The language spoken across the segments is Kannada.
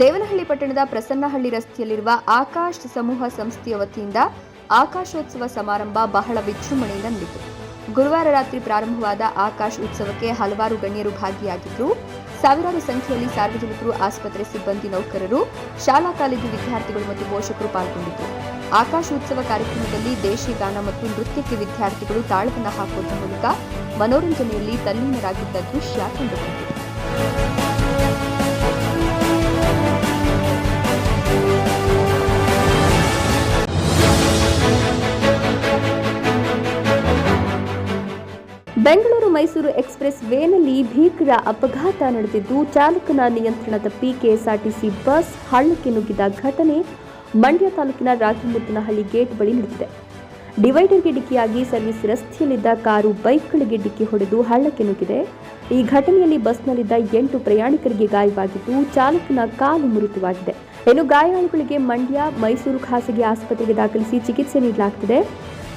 ದೇವನಹಳ್ಳಿ ಪಟ್ಟಣದ ಪ್ರಸನ್ನಹಳ್ಳಿ ರಸ್ತೆಯಲ್ಲಿರುವ ಆಕಾಶ್ ಸಮೂಹ ಸಂಸ್ಥೆಯ ವತಿಯಿಂದ ಆಕಾಶೋತ್ಸವ ಸಮಾರಂಭ ಬಹಳ ವಿಜೃಂಭಣೆಯಿಂದ ನಡೆಯಿತು. ಗುರುವಾರ ರಾತ್ರಿ ಪ್ರಾರಂಭವಾದ ಆಕಾಶ್ ಉತ್ಸವಕ್ಕೆ ಹಲವಾರು ಗಣ್ಯರು ಭಾಗಿಯಾಗಿದ್ದರು. ಸಾವಿರಾರು ಸಂಖ್ಯೆಯಲ್ಲಿ ಸಾರ್ವಜನಿಕರು, ಆಸ್ಪತ್ರೆ ಸಿಬ್ಬಂದಿ, ನೌಕರರು, ಶಾಲಾ ಕಾಲೇಜು ವಿದ್ಯಾರ್ಥಿಗಳು ಮತ್ತು ಪೋಷಕರು ಪಾಲ್ಗೊಂಡಿದ್ದರು. ಆಕಾಶ ಉತ್ಸವ ಕಾರ್ಯಕ್ರಮದಲ್ಲಿ ದೇಶಿ ಗಾನ ಮತ್ತು ನೃತ್ಯಕ್ಕೆ ವಿದ್ಯಾರ್ಥಿಗಳು ತಾಳವನ್ನು ಹಾಕುವುದರ ಮೂಲಕ ಮನೋರಂಜನೆಯಲ್ಲಿ ತಲ್ಲೀನರಾಗಿದ್ದ ದೃಶ್ಯ ಕಂಡುಬಂದಿದೆ. ಬೆಂಗಳೂರು ಮೈಸೂರು ಎಕ್ಸ್ಪ್ರೆಸ್ ವೇನಲ್ಲಿ ಭೀಕರ ಅಪಘಾತ ನಡೆದಿದ್ದು ಚಾಲಕನ ನಿಯಂತ್ರಣ ತಪ್ಪಿ ಕೆಎಸ್ಆರ್ಟಿಸಿ ಬಸ್ ಹಳ್ಳಕ್ಕೆ ನುಗ್ಗಿದ ಘಟನೆ ಮಂಡ್ಯ ತಾಲೂಕಿನ ರಾಜಮುತ್ತನಹಳ್ಳಿ ಗೇಟ್ ಬಳಿ ನಡೆದಿದೆ. ಡಿವೈಡರ್ಗೆ ಡಿಕ್ಕಿಯಾಗಿ ಸರ್ವಿಸ್ ರಸ್ತೆಯಲ್ಲಿದ್ದ ಕಾರು ಬೈಕ್ಗಳಿಗೆ ಡಿಕ್ಕಿ ಹೊಡೆದು ಹಳ್ಳಕ್ಕೆ ನುಗ್ಗಿದೆ. ಈ ಘಟನೆಯಲ್ಲಿ ಬಸ್ನಲ್ಲಿದ್ದ ಎಂಟು ಪ್ರಯಾಣಿಕರಿಗೆ ಗಾಯವಾಗಿದ್ದು ಚಾಲಕನ ಕಾಲು ಮುರಿತವಾಗಿದೆ ಇನ್ನು ಗಾಯಾಳುಗಳಿಗೆ ಮಂಡ್ಯ, ಮೈಸೂರು ಖಾಸಗಿ ಆಸ್ಪತ್ರೆಗೆ ದಾಖಲಿಸಿ ಚಿಕಿತ್ಸೆ ನೀಡಲಾಗುತ್ತಿದೆ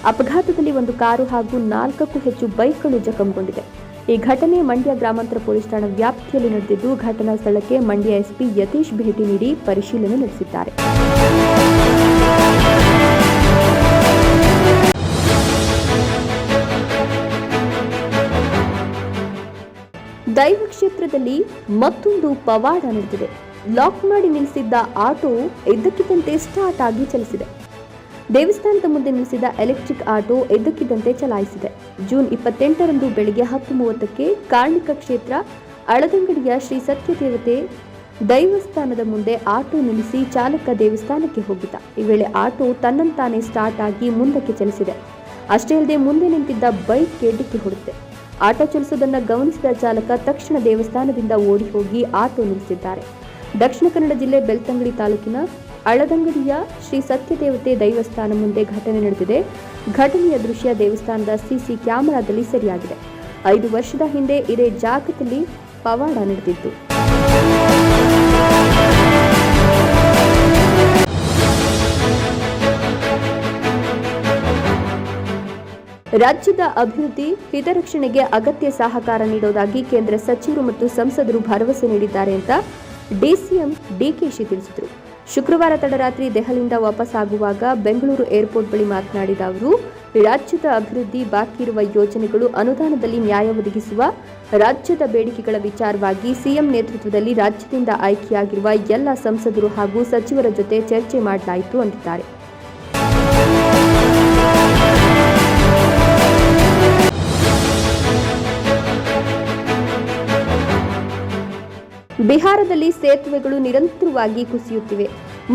ಅಪಘಾತದಲ್ಲಿ ಒಂದು ಕಾರು ಹಾಗೂ ನಾಲ್ಕಕ್ಕೂ ಹೆಚ್ಚು ಬೈಕ್ಗಳು ಜಖಂಗೊಂಡಿದೆ. ಈ ಘಟನೆ ಮಂಡ್ಯ ಗ್ರಾಮಾಂತರ ಪೊಲೀಸ್ ಠಾಣಾ ವ್ಯಾಪ್ತಿಯಲ್ಲಿ ನಡೆದಿದ್ದು, ಘಟನಾ ಸ್ಥಳಕ್ಕೆ ಮಂಡ್ಯ ಎಸ್ಪಿ ಯತೀಶ್ ಭೇಟಿ ನೀಡಿ ಪರಿಶೀಲನೆ ನಡೆಸಿದ್ದಾರೆ. ದೈವ ಕ್ಷೇತ್ರದಲ್ಲಿ ಮತ್ತೊಂದು ಪವಾಡ ನಡೆದಿದೆ. ಲಾಕ್ ಮಾಡಿ ನಿಲ್ಲಿಸಿದ್ದ ಆಟೋ ಇದ್ದಕ್ಕಿದ್ದಂತೆ ಸ್ಟಾರ್ಟ್ ಆಗಿ ಚಲಿಸಿದೆ. ದೇವಸ್ಥಾನದ ಮುಂದೆ ನಿಲ್ಲಿಸಿದ ಎಲೆಕ್ಟ್ರಿಕ್ ಆಟೋ ಎದ್ದಕ್ಕಿದ್ದಂತೆ ಚಲಾಯಿಸಿದೆ. ಜೂನ್ ಇಪ್ಪತ್ತೆಂಟರಂದು ಬೆಳಗ್ಗೆ ಹತ್ತು ಮೂವತ್ತಕ್ಕೆ ಕಾರ್ಣಿಕ ಕ್ಷೇತ್ರ, ಅಳದಂಗಡಿಯ ಶ್ರೀ ಸತ್ಯದೇವತೆ ದೈವಸ್ಥಾನದ ಮುಂದೆ ಆಟೋ ನಿಲ್ಲಿಸಿ ಚಾಲಕ ದೇವಸ್ಥಾನಕ್ಕೆ ಹೋಗಿದ್ದ. ಈ ವೇಳೆ ಆಟೋ ತನ್ನಂತಾನೆ ಸ್ಟಾರ್ಟ್ ಆಗಿ ಮುಂದಕ್ಕೆ ಚಲಿಸಿದೆ. ಅಷ್ಟೇ ಅಲ್ಲದೆ ಮುಂದೆ ನಿಂತಿದ್ದ ಬೈಕ್ಗೆ ಡಿಕ್ಕಿ ಹೊಡೆದಿದೆ ಆಟೋ ಚಲಿಸುವುದನ್ನು ಗಮನಿಸಿದ ಚಾಲಕ ತಕ್ಷಣ ದೇವಸ್ಥಾನದಿಂದ ಓಡಿ ಹೋಗಿ ಆಟೋ ನಿಲ್ಲಿಸಿದ್ದಾರೆ. ದಕ್ಷಿಣ ಕನ್ನಡ ಜಿಲ್ಲೆ ಬೆಳ್ತಂಗಡಿ ತಾಲೂಕಿನ ಅಳದಂಗಡಿಯ ಶ್ರೀ ಸತ್ಯದೇವತೆ ದೈವಸ್ಥಾನ ಮುಂದೆ ಘಟನೆ ನಡೆದಿದೆ. ಘಟನೆಯ ದೃಶ್ಯ ದೇವಸ್ಥಾನದ ಸಿಸಿ ಕ್ಯಾಮೆರಾದಲ್ಲಿ ಸೆರೆಯಾಗಿದೆ. ಐದು ವರ್ಷದ ಹಿಂದೆ ಇದೇ ಜಾಗದಲ್ಲಿ ಪವಾಡ ನಡೆದಿತ್ತು. ರಾಜ್ಯದ ಅಭಿವೃದ್ಧಿ, ಹಿತರಕ್ಷಣೆಗೆ ಅಗತ್ಯ ಸಹಕಾರ ನೀಡುವುದಾಗಿ ಕೇಂದ್ರ ಸಚಿವರು ಮತ್ತು ಸಂಸದರು ಭರವಸೆ ನೀಡಿದ್ದಾರೆ ಅಂತ ಡಿಸಿಎಂ ಡಿಕೆಶಿ ತಿಳಿಸಿದರು. ಶುಕ್ರವಾರ ತಡರಾತ್ರಿ ದೆಹಲಿಯಿಂದ ವಾಪಸ್ ಆಗುವಾಗ ಬೆಂಗಳೂರು ಏರ್ಪೋರ್ಟ್ ಬಳಿ ಮಾತನಾಡಿದ ಅವರು, ರಾಜ್ಯದ ಅಭಿವೃದ್ಧಿ ಬಾಕಿ ಇರುವ ಯೋಜನೆಗಳು ಅನುದಾನದಲ್ಲಿ ನ್ಯಾಯ ಒದಗಿಸುವ, ರಾಜ್ಯದ ಬೇಡಿಕೆಗಳ ವಿಚಾರವಾಗಿ ಸಿಎಂ ನೇತೃತ್ವದಲ್ಲಿ ರಾಜ್ಯದಿಂದ ಆಯ್ಕೆಯಾಗಿರುವ ಎಲ್ಲ ಸಂಸದರು ಹಾಗೂ ಸಚಿವರ ಜೊತೆ ಚರ್ಚೆ ಮಾಡಲಾಯಿತು, ಅಂದಿದ್ದಾರೆ. ಬಿಹಾರದಲ್ಲಿ ಸೇತುವೆಗಳು ನಿರಂತರವಾಗಿ ಕುಸಿಯುತ್ತಿವೆ.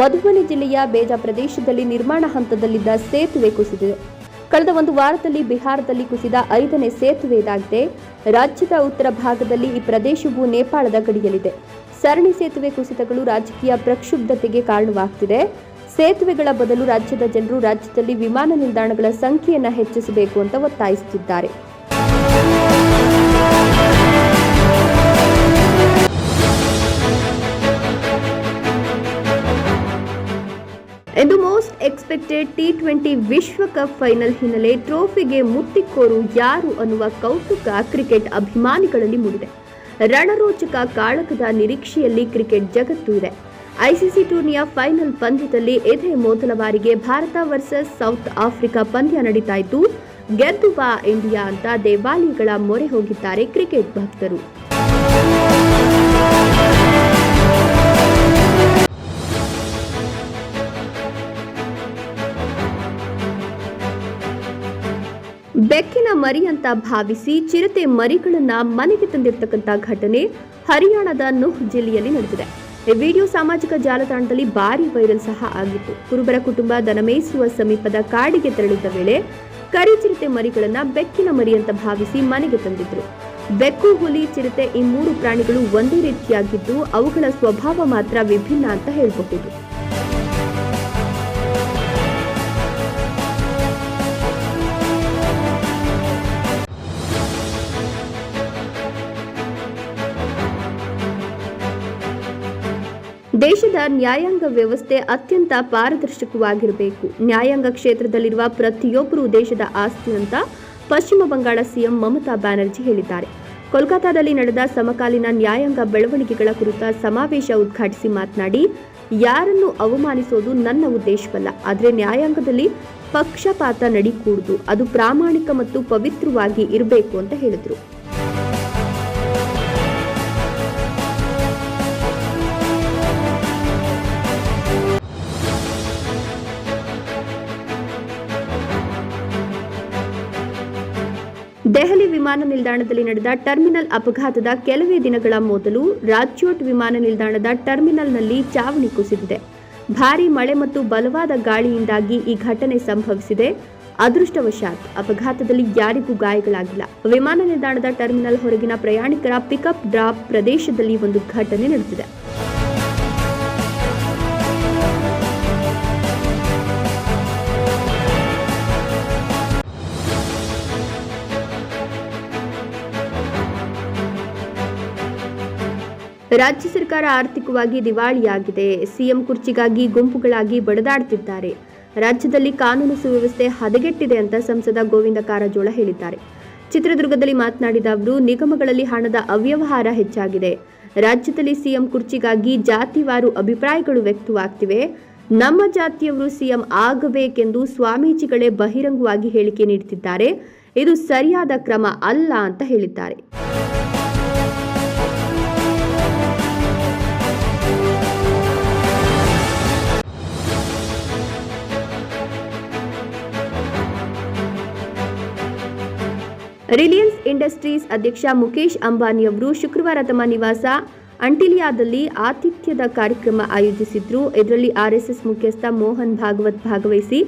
ಮಧುಬನಿ ಜಿಲ್ಲೆಯ ಬೇಜಾ ಪ್ರದೇಶದಲ್ಲಿ ನಿರ್ಮಾಣ ಹಂತದಲ್ಲಿದ್ದ ಸೇತುವೆ ಕುಸಿದಿದೆ. ಕಳೆದ ಒಂದು ವಾರದಲ್ಲಿ ಬಿಹಾರದಲ್ಲಿ ಕುಸಿದ ಐದನೇ ಸೇತುವೆ ಇದಾಗಿದೆ. ರಾಜ್ಯದ ಉತ್ತರ ಭಾಗದಲ್ಲಿ ಈ ಪ್ರದೇಶವು ನೇಪಾಳದ ಗಡಿಯಲ್ಲಿದೆ. ಸರಣಿ ಸೇತುವೆ ಕುಸಿತಗಳು ರಾಜಕೀಯ ಪ್ರಕ್ಷುಬ್ಧತೆಗೆ ಕಾರಣವಾಗ್ತಿದೆ. ಸೇತುವೆಗಳ ಬದಲು ರಾಜ್ಯದ ಜನರು ರಾಜ್ಯದಲ್ಲಿ ವಿಮಾನ ನಿಲ್ದಾಣಗಳ ಸಂಖ್ಯೆಯನ್ನು ಹೆಚ್ಚಿಸಬೇಕು ಅಂತ ಒತ್ತಾಯಿಸುತ್ತಿದ್ದಾರೆ. ಇಂದು ಮೋಸ್ಟ್ ಎಕ್ಸ್ಪೆಕ್ಟೆಡ್ ಟಿ ಟ್ವೆಂಟಿ ವಿಶ್ವಕಪ್ ಫೈನಲ್ ಹಿನ್ನೆಲೆ ಟ್ರೋಫಿಗೆ ಮುತ್ತಿಕ್ಕೋರು ಯಾರು ಅನ್ನುವ ಕೌತುಕ ಕ್ರಿಕೆಟ್ ಅಭಿಮಾನಿಗಳಲ್ಲಿ ಮೂಡಿದೆ. ರಣರೋಚಕ ಕಾಳಕದ ನಿರೀಕ್ಷೆಯಲ್ಲಿ ಕ್ರಿಕೆಟ್ ಜಗತ್ತು ಇದೆ. ಐಸಿಸಿ ಟೂರ್ನಿಯ ಫೈನಲ್ ಪಂದ್ಯದಲ್ಲಿ ಇದೇ ಮೊದಲ ಬಾರಿಗೆ ಭಾರತ ವರ್ಸಸ್ ಸೌತ್ ಆಫ್ರಿಕಾ ಪಂದ್ಯ ನಡೀತಾ ಗೆದ್ದು ಬಾ ಇಂಡಿಯಾ ಅಂತ ದೇವಾಲಯಗಳ ಮೊರೆ ಹೋಗಿದ್ದಾರೆ ಕ್ರಿಕೆಟ್ ಭಕ್ತರು. ಮರಿ ಅಂತ ಭಾವಿಸಿ ಚಿರತೆ ಮರಿಗಳನ್ನ ಮನೆಗೆ ತಂದಿರತಕ್ಕಂತ ಘಟನೆ ಹರಿಯಾಣದ ನುಹ್ ಜಿಲ್ಲೆಯಲ್ಲಿ ನಡೆದಿದೆ. ಈ ವಿಡಿಯೋ ಸಾಮಾಜಿಕ ಜಾಲತಾಣದಲ್ಲಿ ಭಾರಿ ವೈರಲ್ ಸಹ ಆಗಿತ್ತು. ಕುರುಬರ ಕುಟುಂಬ ದನಮೇಯಿಸುವ ಸಮೀಪದ ಕಾಡಿಗೆ ತೆರಳಿದ್ದ ವೇಳೆ ಕರಿ ಚಿರತೆ ಮರಿಗಳನ್ನ ಬೆಕ್ಕಿನ ಮರಿ ಅಂತ ಭಾವಿಸಿ ಮನೆಗೆ ತಂದಿದ್ರು. ಬೆಕ್ಕು, ಹುಲಿ, ಚಿರತೆ ಈ ಮೂರು ಪ್ರಾಣಿಗಳು ಒಂದೇ ರೀತಿಯಾಗಿದ್ದು ಅವುಗಳ ಸ್ವಭಾವ ಮಾತ್ರ ವಿಭಿನ್ನ ಅಂತ ಹೇಳಬಹುದು. ದೇಶದ ನ್ಯಾಯಾಂಗ ವ್ಯವಸ್ಥೆ ಅತ್ಯಂತ ಪಾರದರ್ಶಕವಾಗಿರಬೇಕು. ನ್ಯಾಯಾಂಗ ಕ್ಷೇತ್ರದಲ್ಲಿರುವ ಪ್ರತಿಯೊಬ್ಬರೂ ದೇಶದ ಆಸ್ತಿ ಅಂತ ಪಶ್ಚಿಮ ಬಂಗಾಳ ಸಿಎಂ ಮಮತಾ ಬ್ಯಾನರ್ಜಿ ಹೇಳಿದ್ದಾರೆ. ಕೋಲ್ಕತ್ತಾದಲ್ಲಿ ನಡೆದ ಸಮಕಾಲೀನ ನ್ಯಾಯಾಂಗ ಬೆಳವಣಿಗೆಗಳ ಕುರಿತ ಸಮಾವೇಶ ಉದ್ಘಾಟಿಸಿ ಮಾತನಾಡಿ, ಯಾರನ್ನು ಅವಮಾನಿಸೋದು ನನ್ನ ಉದ್ದೇಶವಲ್ಲ. ಆದರೆ ನ್ಯಾಯಾಂಗದಲ್ಲಿ ಪಕ್ಷಪಾತ ನಡಿಕೂಡುದು. ಅದು ಪ್ರಾಮಾಣಿಕ ಮತ್ತು ಪವಿತ್ರವಾಗಿ ಇರಬೇಕು ಅಂತ ಹೇಳಿದರು. ದೆಹಲಿ ವಿಮಾನ ನಿಲ್ದಾಣದಲ್ಲಿ ನಡೆದ ಟರ್ಮಿನಲ್ ಅಪಘಾತದ ಕೆಲವೇ ದಿನಗಳ ಮೊದಲು ರಾಜ್ಕೋಟ್ ವಿಮಾನ ನಿಲ್ದಾಣದ ಟರ್ಮಿನಲ್ನಲ್ಲಿ ಚಾವಣಿ ಕುಸಿದಿದೆ. ಭಾರೀ ಮಳೆ ಮತ್ತು ಬಲವಾದ ಗಾಳಿಯಿಂದಾಗಿ ಈ ಘಟನೆ ಸಂಭವಿಸಿದೆ. ಅದೃಷ್ಟವಶಾತ್ ಅಪಘಾತದಲ್ಲಿ ಯಾರಿಗೂ ಗಾಯಗಳಾಗಿಲ್ಲ. ವಿಮಾನ ನಿಲ್ದಾಣದ ಟರ್ಮಿನಲ್ ಹೊರಗಿನ ಪ್ರಯಾಣಿಕರ ಪಿಕಪ್ ಡ್ರಾಪ್ ಪ್ರದೇಶದಲ್ಲಿ ಒಂದು ಘಟನೆ ನಡೆದಿದೆ. ರಾಜ್ಯ ಸರ್ಕಾರ ಆರ್ಥಿಕವಾಗಿ ದಿವಾಳಿಯಾಗಿದೆ. ಸಿಎಂ ಕುರ್ಚಿಗಾಗಿ ಗುಂಪುಗಳಾಗಿ ಬಡದಾಡ್ತಿದ್ದಾರೆ. ರಾಜ್ಯದಲ್ಲಿ ಕಾನೂನು ಸುವ್ಯವಸ್ಥೆ ಹದಗೆಟ್ಟಿದೆ ಅಂತ ಸಂಸದ ಗೋವಿಂದ ಕಾರಜೋಳ ಹೇಳಿದ್ದಾರೆ. ಚಿತ್ರದುರ್ಗದಲ್ಲಿ ಮಾತನಾಡಿದ ಅವರು, ನಿಗಮಗಳಲ್ಲಿ ಹಣದ ಅವ್ಯವಹಾರ ಹೆಚ್ಚಾಗಿದೆ. ರಾಜ್ಯದಲ್ಲಿ ಸಿಎಂ ಕುರ್ಚಿಗಾಗಿ ಜಾತಿವಾರು ಅಭಿಪ್ರಾಯಗಳು ವ್ಯಕ್ತವಾಗ್ತಿವೆ. ನಮ್ಮ ಜಾತಿಯವರು ಸಿಎಂ ಆಗಬೇಕೆಂದು ಸ್ವಾಮೀಜಿಗಳೇ ಬಹಿರಂಗವಾಗಿ ಹೇಳಿಕೆ ನೀಡುತ್ತಿದ್ದಾರೆ. ಇದು ಸರಿಯಾದ ಕ್ರಮ ಅಲ್ಲ ಅಂತ ಹೇಳಿದ್ದಾರೆ. ರಿಲಯನ್ಸ್ ಇಂಡಸ್ಟ್ರೀಸ್ ಅಧ್ಯಕ್ಷ ಮುಖೇಶ್ ಅಂಬಾನಿಯವರು ಶುಕ್ರವಾರ ತಮ್ಮ ನಿವಾಸ ಅಂಟಿಲಿಯಾದಲ್ಲಿ ಆತಿಥ್ಯದ ಕಾರ್ಯಕ್ರಮ ಆಯೋಜಿಸಿದ್ರು. ಇದರಲ್ಲಿ ಆರ್ಎಸ್ಎಸ್ ಮುಖ್ಯಸ್ಥ ಮೋಹನ್ ಭಾಗವತ್ ಭಾಗವಹಿಸಿ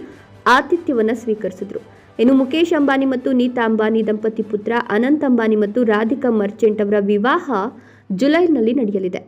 ಆತಿಥ್ಯವನ್ನು ಸ್ವೀಕರಿಸಿದ್ರು. ಇನ್ನು ಮುಖೇಶ್ ಅಂಬಾನಿ ಮತ್ತು ನೀತಾ ಅಂಬಾನಿ ದಂಪತಿ ಪುತ್ರ ಅನಂತ್ ಅಂಬಾನಿ ಮತ್ತು ರಾಧಿಕಾ ಮರ್ಚೆಂಟ್ ಅವರ ವಿವಾಹ ಜುಲೈನಲ್ಲಿ ನಡೆಯಲಿದೆ.